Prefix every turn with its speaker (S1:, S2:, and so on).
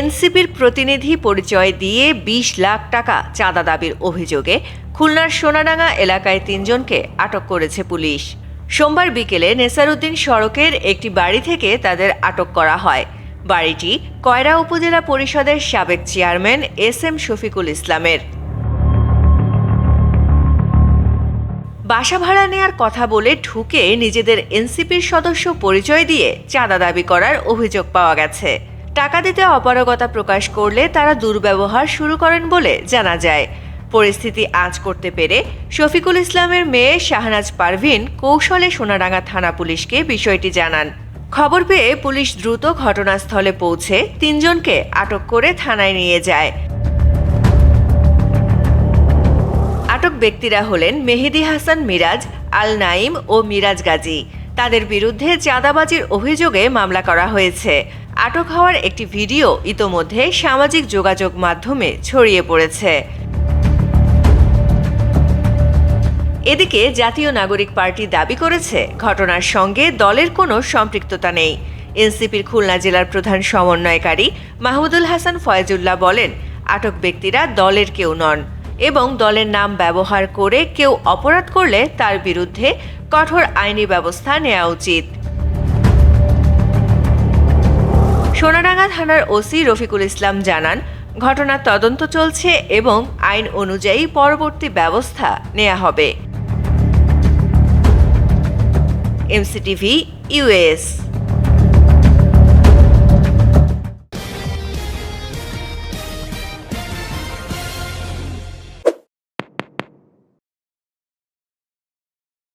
S1: এনসিপির প্রতিনিধি পরিচয় দিয়ে বিশ লাখ টাকা চাঁদা দাবির অভিযোগে খুলনার সোনাডাঙ্গা এলাকায় তিনজনকে আটক করেছে পুলিশ। সোমবার বিকেলে নেসারউদ্দিন সড়কের একটি বাড়ি থেকে তাদের আটক করা হয়। বাড়িটি কয়রা উপজেলা পরিষদের সাবেক চেয়ারম্যান এস এম শফিকুল ইসলামের। বাসা ভাড়া নেয়ার কথা বলে ঢুকে নিজেদের এনসিপির সদস্য পরিচয় দিয়ে চাঁদা দাবি করার অভিযোগ পাওয়া গেছে। টাকা দিতে অপারগতা প্রকাশ করলে তারা দুর্ব্যবহার শুরু করেন বলে জানা যায়। পরিস্থিতি আঁচ করতে পেরে শফিকুল ইসলামের মেয়ে শাহনাজ পারভিন কৌশলে সোনাডাঙ্গা থানা পুলিশকে বিষয়টি জানান। খবর পেয়ে পুলিশ দ্রুত ঘটনাস্থলে পৌঁছে তিনজনকে আটক করে থানায় নিয়ে যায়। আটক ব্যক্তিরা হলেন মেহেদি হাসান মিরাজ, আল নাইম ও মিরাজ গাজী। তাদের বিরুদ্ধে চাঁদাবাজির অভিযোগে মামলা করা হয়েছে। আটক হওয়ার একটি ভিডিও ইতোমধ্যে সামাজিক যোগাযোগ মাধ্যমে ছড়িয়ে পড়েছে। এদিকে জাতীয় নাগরিক পার্টি দাবি করেছে, ঘটনার সঙ্গে দলের কোনো সম্পৃক্ততা নেই। এনসিপির খুলনা জেলার প্রধান সমন্বয়কারী মাহমুদুল হাসান ফয়েজুল্লাহ বলেন, আটক ব্যক্তিরা দলের কেউ নন এবং দলের নাম ব্যবহার করে কেউ অপরাধ করলে তার বিরুদ্ধে কঠোর আইনি ব্যবস্থা নেওয়া উচিত। সোনাডাঙ্গা থানার ওসি রফিকুল ইসলাম জানান, ঘটনার তদন্ত চলছে এবং আইন অনুযায়ী পরবর্তী ব্যবস্থা নেওয়া হবে। MCTV US